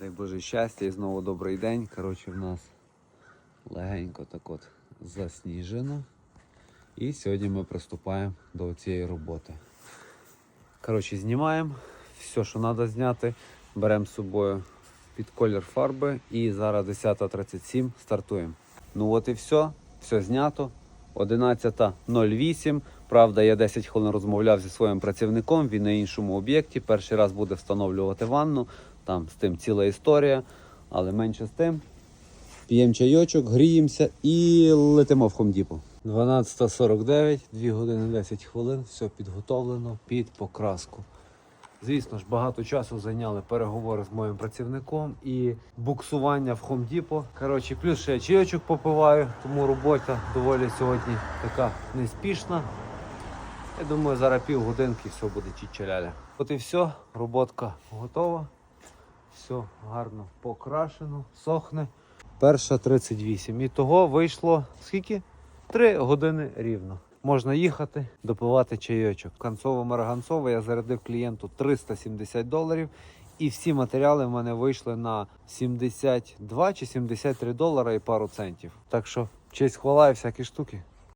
Дай Боже щастя і знову добрий день. Коротше, в нас легенько так от засніжено. І сьогодні ми приступаємо до цієї роботи. Коротше, знімаємо все, що треба зняти. Беремо з собою під колір фарби і зараз 10.37 стартуємо. Ну от і все. Все знято. 11.08. Правда, я 10 хвилин розмовляв зі своїм працівником. Він на іншому об'єкті. Перший раз буде встановлювати ванну. Там з тим ціла історія. Але менше з тим. П'ємо чайочок, гріємося і летимо в Хомдіпу. 12.49, 2 години 10 хвилин, все підготовлено під покраску. Звісно ж, багато часу зайняли переговори з моїм працівником і буксування в Хомдіпо. Коротше, плюс ще я чайочок попиваю, тому робота доволі сьогодні така неспішна. Я думаю, зараз півгодинки і все буде чичаляля. От і все, роботка готова. Все гарно покрашено, сохне. Перша 38. І того вийшло скільки? Три години рівно. Можна їхати, допивати чайочок. Канцово-марганцово я зарядив клієнту 370 доларів. І всі матеріали в мене вийшли на 72 чи 73 долара і пару центів. Так що честь хвала і всякі штуки.